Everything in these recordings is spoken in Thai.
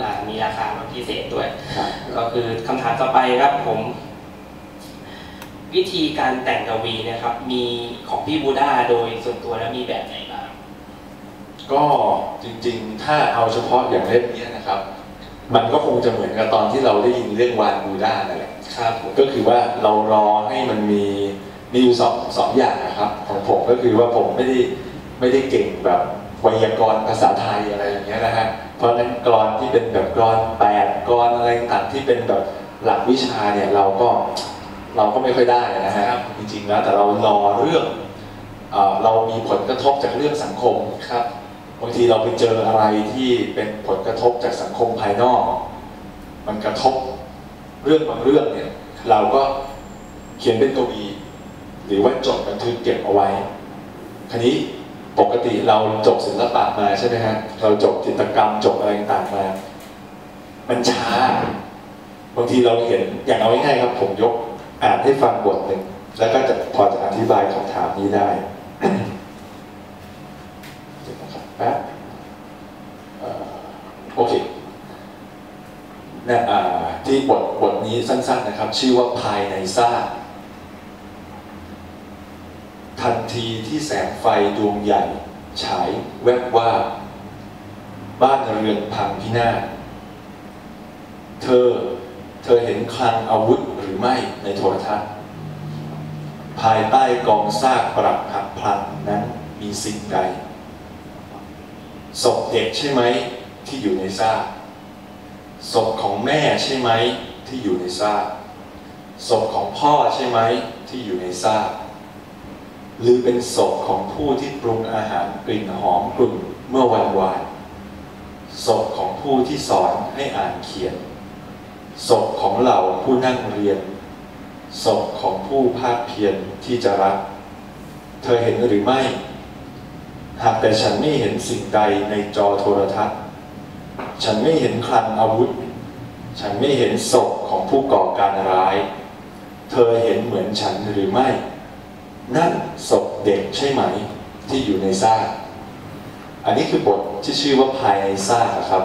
อ่ามีราคาพิเศษด้วยครับก็คือคำถามต่อไปครับผม วิธีการแต่งกวีนะครับ มีของพี่บูดาโดยส่วนตัวแล้วมีแบบไหนบ้างก็จริงๆ ถ้าเอาเฉพาะอย่างเล่มเนี้ยนะครับ มันก็คงจะเหมือนกับตอนที่เราได้ยินเรื่องวานบูด้านั่นแหละครับผมก็คือว่าเรารอให้มันมีมีอยู่สองสองอย่างนะครับ ของผมก็คือว่าผมไม่ได้ไม่ได้เก่งแบบ ไวยากรณ์ภาษาไทยอะไรอย่างเงี้ยนะฮะ เพราะฉะนั้นกรอนที่เป็นแบบกรอนแปดกรอนอะไรต่างๆที่เป็นแบบหลักวิชาเนี่ยเราก็เราก็ไม่ค่อยได้นะฮะจริงๆแล้วแต่เรารอเรื่องเอ่อเรามีผลกระทบจากเรื่องสังคมครับบางทีเราไปเจออะไรที่เป็นผลกระทบจากสังคมภายนอก มันกระทบเรื่องบางเรื่องเนี่ยเราก็เขียนเป็นกวี หรือว่าจดบันทึกเก็บเอาไว้ คราวนี้ ปกติเราจบศิลปะมาใช่ไหมฮะเราจบจิตรกรรมจบอะไรต่างๆมา มันช้า บางทีเราเห็นอย่างเอาง่ายๆครับ ผมยกอ่านให้ฟังบทหนึ่งแล้วก็จะพอจะอธิบายคำถามนี้ได้แป๊บโอเคนะอ่าที่บทบทนี้สั้น ๆนะครับ ชื่อว่าภายในซาก ทีที่แสงไฟดวงใหญ่ฉายแวบว่าบบ้านเรือนพังพินาศเธอเธอเห็นคลังอาวุธหรือไม่ในโทรทัศน์ ภายใต้กองซากปรักหักพลันนั้นมีสิ่งใดศพเด็กใช่ไหมที่อยู่ในซากศพของแม่ใช่ไหมที่อยู่ในซากศพของพ่อใช่ไหมที่อยู่ในซาก หรือเป็นศพของผู้ที่ปรุงอาหารกลิ่นหอมกลุ่นเมื่อวันวานศพของผู้ที่สอนให้อ่านเขียนศพของเหล่าผู้นั่งเรียนศพของผู้ภาคเพียรที่จะรัก เธอเห็นหรือไม่ หากแต่ฉันไม่เห็นสิ่งใดในจอโทรทัศน์ ฉันไม่เห็นคลังอาวุธ ฉันไม่เห็นศพของผู้ก่อการร้าย เธอเห็นเหมือนฉันหรือไม่ นั่นศพเด็กใช่ไหมที่อยู่ในซากอันนี้คือบทที่ชื่อว่าภายในซากครับ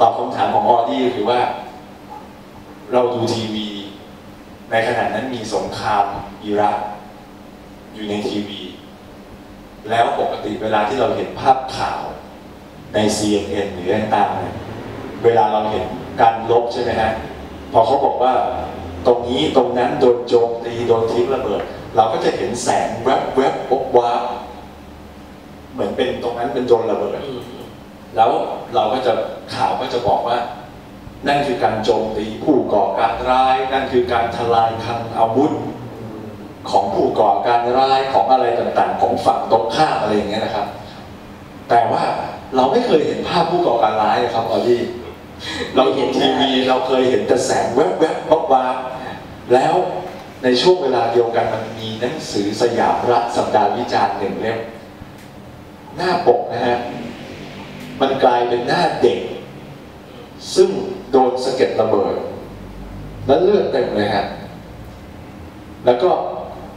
ตอบคำถามของออดี้คือว่า เราดูทีวี ในขณะนั้นมีสงครามอิรักอยู่ในทีวี แล้วปกติเวลาที่เราเห็นภาพข่าวใน CNN หรือต่างๆเวลาเราเห็นการลบใช่ไหมฮะพอเขาบอกว่าตรงนี้ตรงนั้นโดนโจมตีโดนทิ้งระเบิด เราก็จะเห็นแสงแวบแวบวบวาบเหมือนเป็นตรงนั้นเป็นโดนระเบิดอืมแล้วเราก็จะข่าวก็จะบอกว่า นั่นคือการโจมตีผู้ก่อการร้าย นั่นคือการทลายคลังอาวุธ ของผู้ก่อการร้ายของอะไรต่างๆ ของฝั่งตรงข้ามอะไรอย่างเงี้ยนะครับ แต่ว่าเราไม่เคยเห็นภาพผู้ก่อการร้ายนะครับออดี้เราเห็นทีวีเราเคยเห็นแต่แสงแวบๆวับวาบแล้ว ในช่วงเวลาเดียวกันมันมีหนังสือสยามรัฐสัปดาห์วิจารณ์หนึ่งเล่มหน้าปกนะฮะมันกลายเป็นหน้าเด็ก ซึ่งโดนสะเก็ดระเบิด แล้วเลือดเต็มเลยฮะแล้วก็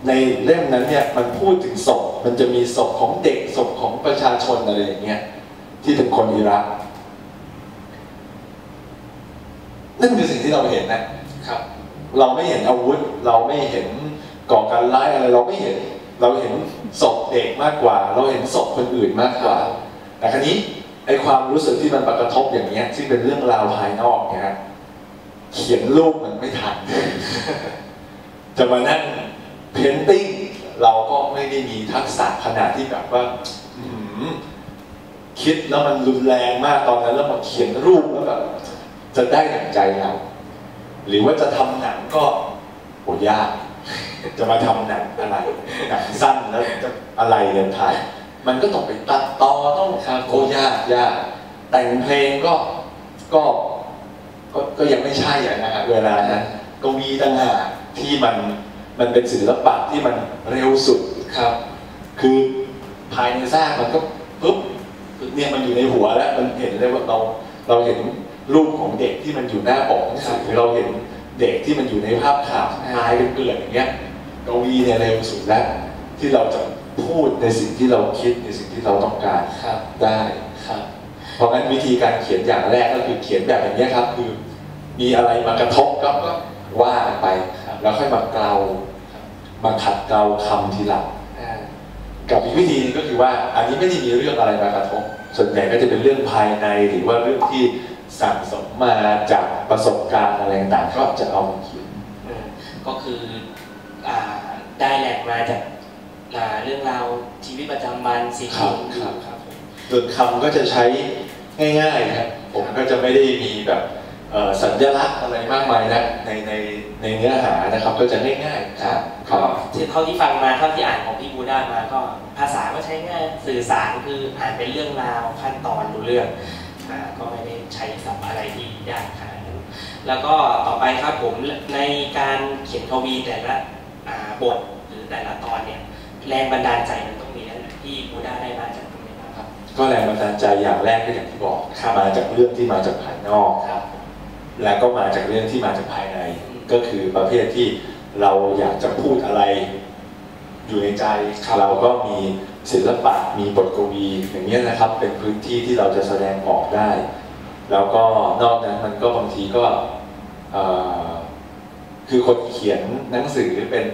ในเล่มนั้นเนี่ยมันพูดถึงศพมันจะมีศพของเด็กศพของประชาชนอะไรอย่างเงี้ยที่เป็นคนอิรักนั่นคือสิ่งที่เราเห็นนะ เราไม่เห็นอาวุธ เราไม่เห็นก่อการร้ายอะไรเราไม่เห็น เราเห็นศพเด็กมากกว่า เราเห็นศพคนอื่นมากกว่า แต่ครั้นี้ไอความรู้สึกที่มันกระทบอย่างเงี้ยที่เป็นเรื่องราวภายนอกเนี่ยเขียนรูปมันไม่ทัน จะมานั่งเพนติ้งเราก็ไม่ได้มีทักษะขนาดที่แบบว่าคิดแล้วมันรุนแรงมากตอนนั้นแล้วมาเขียนรูปแล้วแบบจะได้ดั่งใจเรา หรือว่าจะทำหนังก็โหยาก จะมาทำหนังอะไรหนังสั้นแล้วจะอะไรเดินถ่าย มันก็ต้องไปตัดต่อต้องครับโอ้ยากยากแต่งเพลงก็ก็ก็ก็ยังไม่ใช่อะนะฮะเวลานั้นกวีต่างหากที่มันมันเป็นศิลปะที่มันเร็วสุดครับ คือภายในซากมันก็ปุ๊บเนี่ยมันอยู่ในหัวแล้วมันเห็นเลยว่าเราเราเห็น รูปของเด็กที่มันอยู่หน้าปกหนังสือเราเห็นเด็กที่มันอยู่ในภาพข่าวตายเป็นเกลื่อนอย่างเงี้ยกวีเนี่ยเร็วสุดแล้ว ที่เราจะพูดในสิ่งที่เราคิดในสิ่งที่เราต้องการครับได้ครับเพราะงั้นวิธีการเขียนอย่างแรกก็คือเขียนแบบอย่างนี้ยครับคือ มีอะไรมากระทบก็ก็ว่ากันไปครับแล้วค่อยมาเกลามาขัดเกลาคำทีหลังอ่ากับอีกวิธีหนึงก็คือว่าอันนี้ไม่ได้มีเรื่องอะไรมากระทบส่วนใหญ่ก็จะเป็นเรื่องภายในหรือว่าเรื่องที่ สั่งสมมาจากประสบการณ์อะไรต่างๆก็จะเอามาเขียนอืมก็คืออ่าได้แหล่งมาจากอ่าเรื่องราวชีวิตประจำวันสิ่งครับที่ครับครับผมส่วนคำก็จะใช้ง่ายๆนะครับผมก็จะไม่ได้มีแบบเอ่อสัญลักษณ์อะไรมากมายนะในในในเนื้อหานะครับก็จะง่ายๆครับคก็รับที่เท่าที่ฟังมาเท่าที่อ่านของพี่บูด้ามาก็ภาษาก็ใช้ง่ายสื่อสารคืออ่านเป็นเรื่องราวขั้นตอนรู้เรื่อง อ่าก็ไม่ได้ใช้ศัพท์อะไรที่ยากขนาดนั้นแล้วก็ต่อไปครับผมในการเขียนทวีแต่ละอ่าบทหรือแต่ละตอนเนี่ยแรงบันดาลใจมันต้องมีแล้วแหละที่บูด้าได้มาจากตรงไหนบ้างครับ ก็แรงบันดาลใจอย่างแรกก็อย่างที่บอกครับมาจากเรื่องที่มาจากภายนอกครับแล้วก็มาจากเรื่องที่มาจากภายในอืมก็คือประเภทที่เราอยากจะพูดอะไร อยู่ในใจครับเราก็มีศิลปะมีบทกวีอย่างนี้ยนะครับ เป็นพื้นที่ที่เราจะแสดงออกได้ แล้วก็นอกนั้นมันก็บางทีก็คือคนเขียนหนังสือเป็น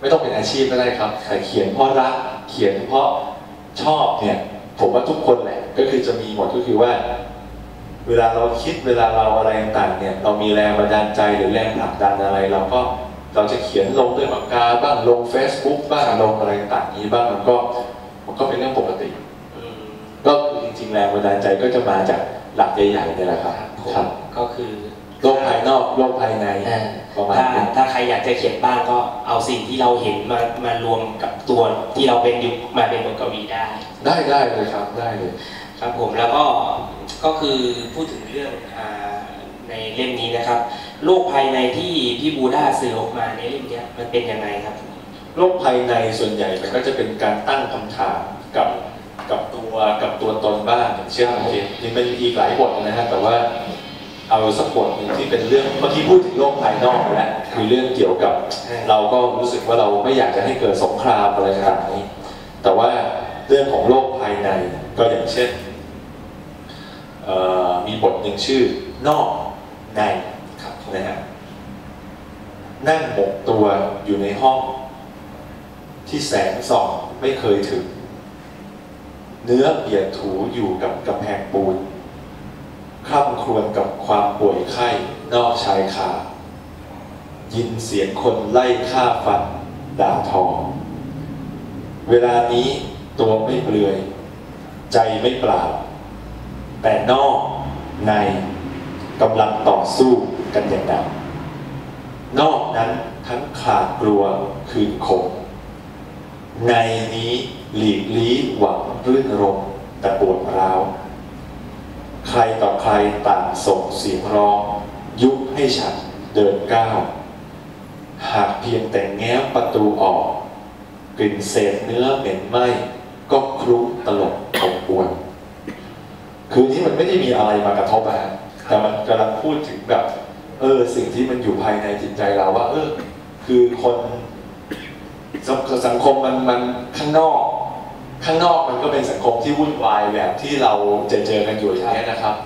ไม่ต้องเป็นอาชีพก็ได้ครับแต่เขียนเพราะรักเขียนเพราะชอบเนี่ยผมว่าทุกคนแหละก็คือจะมีหมดก็คือว่า เวลาเราคิดเวลาเราอะไรต่างเนี่ยเรามีแรงบันดาลใจหรือแรงผลักดันอะไรเราก็ เราจะเขียนลงด้วยปากกาบ้างลง Facebook บ้างลงอะไรต่างๆนี้บ้างมันก็มันก็เป็นเรื่องปกติอืมก็คือจริงๆแรงบันดาลใจก็จะมาจากหลักใหญ่ๆเนี่ยแหละครับครับผมครับก็คือโลกภายนอกโลกภายในอ่าประมาณถ้านี้ถ้าใครอยากจะเขียนบ้างก็เอาสิ่งที่เราเห็นมามารวมกับตัวที่เราเป็นอยู่มาเป็นบทกวีได้ ได้ได้เลยครับได้เลยครับผมแล้วก็ก็คือพูดถึงเรื่องอา ในเล่มนี้นะครับโลกภายในที่พี่บูด้าสื่อออกมาในเล่มเนี้ยมันเป็นยังไงครับโลกภายในส่วนใหญ่มันก็จะเป็นการตั้งคำถามกับกับตัวกับตัวตนบ้างอย่างเช่นโอเคนี่มันมีอีกหลายบทนะฮะแต่ว่าเอาสักบทหนึ่งที่เป็นเรื่องเมื่อกี้พูดถึงโลกภายนอกไปแล้วคือเรื่องเกี่ยวกับ เราก็รู้สึกว่าเราไม่อยากจะให้เกิดสงครามอะไรต่างๆนี้ แต่ว่าเรื่องของโลกภายในก็อย่างเช่นเอ่อมีบทหนึ่งชื่อนอก ในครับนะฮะนั่งหมกตัวอยู่ในห้อง ที่แสงส่องไม่เคยถึง เนื้อเปียกถูอยู่กับกำแพงปูนคร่ำครวญกับความป่วยไข้นอกชายคายินเสียงคนไล่ฆ่าฟันด่าทอ เวลานี้ตัวไม่เปลือย ใจไม่เปล่า แต่นอกใน กำลังต่อสู้กันอย่างหนักนอกนั้นทั้งขาดกลัวคืนคงในนี้หลีกลี้หวังรื่นรมแต่ปวดร้าว ใครต่อใครต่างส่งเสียงร้อง ยุให้ฉันเดินก้าว หากเพียงแต่แง้มประตูออก กลิ่นเศษเนื้อเหม็นไหมก็คลุ้ตลบอบอวน คือนี้มันไม่ได้มีอะไรมากระทบอะฮะ แต่มันกำลังพูดถึงแบบเออสิ่งที่มันอยู่ภายในจิตใจเราว่า เออ คือคนสังสังคมมันมันข้างนอก ข้างนอกมันก็เป็นสังคมที่วุ่นวายแบบที่เราเจอเจอกันอยู่อย่างนี้ยนะครับ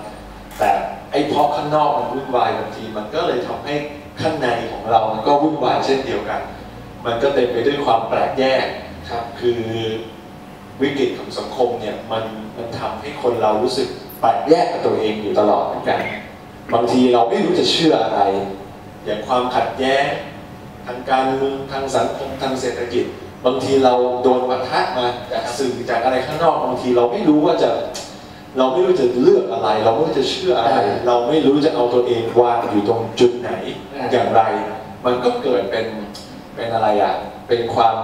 แต่ไอ้เพราะข้างนอกมันวุ่นวายบางทีมันก็เลยทำให้ข้างในของเรามันก็วุ่นวายเช่นเดียวกัน มันก็เต็มไปด้วยความแปลกแยกครับ คือวิกฤตของสังคมเนี่ยมันมันทำให้คนเรารู้สึก แปลกแยกกับตัวเองอยู่ตลอดเหมือนกัน บางทีเราไม่รู้จะเชื่ออะไร อย่างความขัดแย้งทางการเมืองทางสังคมทางเศรษฐกิจ บางทีเราโดนปะทะมาจากสื่อจากอะไรข้างนอก บางทีเราไม่รู้ว่าจะ เราไม่รู้จะเลือกอะไร เราไม่รู้จะเชื่ออะไร เราไม่รู้จะเอาตัวเองวางอยู่ตรงจุดไหนอย่างไร มันก็เกิดเป็นเป็นอะไรอะ เป็นความ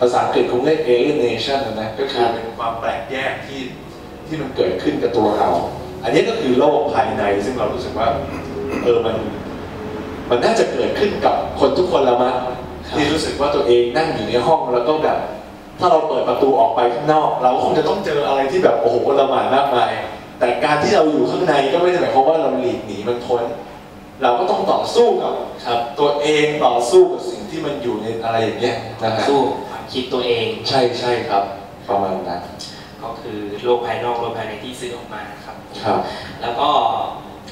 ภาษาอังกฤษคงเรียก alienation นะนะก็คือเป็นความแปลกแยกที่ ที่มันเกิดขึ้นกับตัวเรา อันนี้ก็คือโลกภายในซึ่งเรารู้สึกว่าเออมันมันน่าจะเกิดขึ้นกับคนทุกคนแล้วมั้งที่รู้สึกว่าตัวเองนั่งอยู่ในห้องแล้วก็แบบถ้าเราเปิดประตูออกไปข้างนอก เราก็คงจะต้องเจออะไรที่แบบโอ้โหละหมานมากมายแต่การที่เราอยู่ข้างในก็ไม่ได้หมายความว่าเราหลีกหนีมันพ้นเราก็ต้องต่อสู้กับครับ ตัวเองต่อสู้กับสิ่งที่มันอยู่ในอะไรอย่างเงี้ยนะฮะสู้ความคิดตัวเองใช่ใช่ครับ ประมาณนั้น ก็คือโลกภายนอกโลกภายในที่ซื้อออกมาครับ ครับ แล้วก็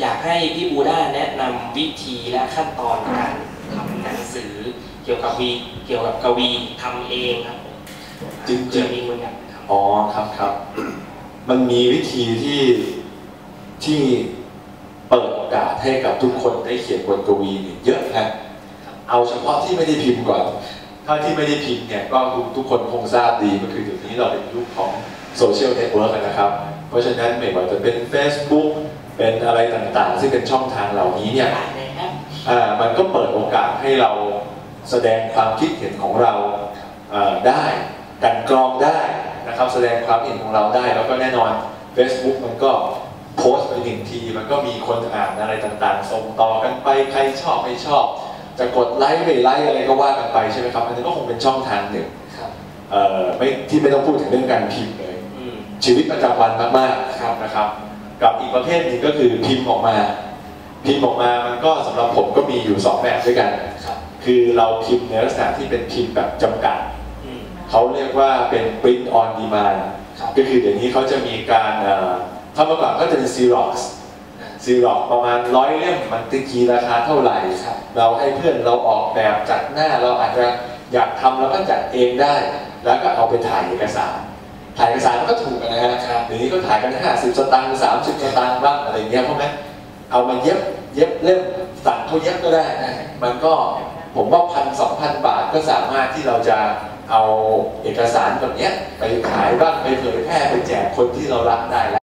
อยากให้พี่บูด้าแนะนำวิธีและขั้นตอนการทำหนังสือเกี่ยวกับวีเกี่ยวกับกวีทำเองครับผมจริงๆ เผื่อมีคนอยากทำ อ๋อครับครับ มันมีวิธีที่ที่เปิดโอกาสให้กับทุกคนได้เขียนบทกวีเนี่ยเยอะนะเอาเฉพาะที่ไม่ได้พิมพ์ก่อนถ้าที่ไม่ได้พิมพ์เนี่ยก็ทุกคนคงทราบดีก็คือเดี๋ยวนี้เราเป็นยุคของ โซเชียลเน็ตเวิร์กนะครับ เพราะฉะนั้นไม่ว่าจะเป็น Facebook เป็นอะไรต่างๆ ซึ่งเป็นช่องทางเหล่านี้เนี่ยได้เลยครับอ่ามันก็เปิดโอกาสให้เราแสดงความคิดเห็นของเราอ่าได้กลันกรองได้นะครับแสดงความเห็นของเราได้ แล้วก็แน่นอน Facebook มันก็โพสต์ไปหนึ่งที มันก็มีคนอ่านอะไรต่างๆ ส่งต่อกันไปใครชอบไม่ชอบ จะกดไลค์ไม่ไลค์อะไรก็ว่ากันไปใช่ไหมครับอันนี้ก็คงเป็นช่องทางหนึ่งครับเอ่อไม่ที่ไม่ต้องพูดถึงเรื่องการพิมพ์เลยอืม ชีวิตประจำวันมากๆครับนะครับ กับอีกประเภทหนึงก็คือพิมพ์ออกมา พิมพ์ออกมามันก็สำหรับผมก็มีอยู่สองแบบด้วยกันครับคือเราพิมพ์ในลักษณะที่เป็นพิมพ์แบบจำกัดอืมเขาเรียกว่าเป็น print on demand ครับก็คือเดี๋ยวนี้เขาจะมีการเอ่อถ้าเมื่อก่อนก็จะเป็น Xerox Xerox ประมาณร้อยเล่มมันตะกีราคาเท่าไหร่ครับเราให้เพื่อนเราออกแบบจัดหน้าเราอาจจะอยากทำแล้วก็จัดเองได้ แล้วก็เอาไปถ่ายเอกสาร ถ่ายเอกสารมันก็ถูกนะฮะครับเดี๋ยวนี้ก็ถ่ายกัน50สตางค์30สตางค์บ้างอะไรเงี้ยเพราะงั้นเอามาเย็บเย็บเล่มสั่งเขาเย็บก็ได้ มันก็ผมว่าพันสองพันบาทก็สามารถที่เราจะเอาเอกสารแบบเนี้ยไปขายบ้างไปเผยแพร่ไปแจกคนที่เรารักได้แล้ว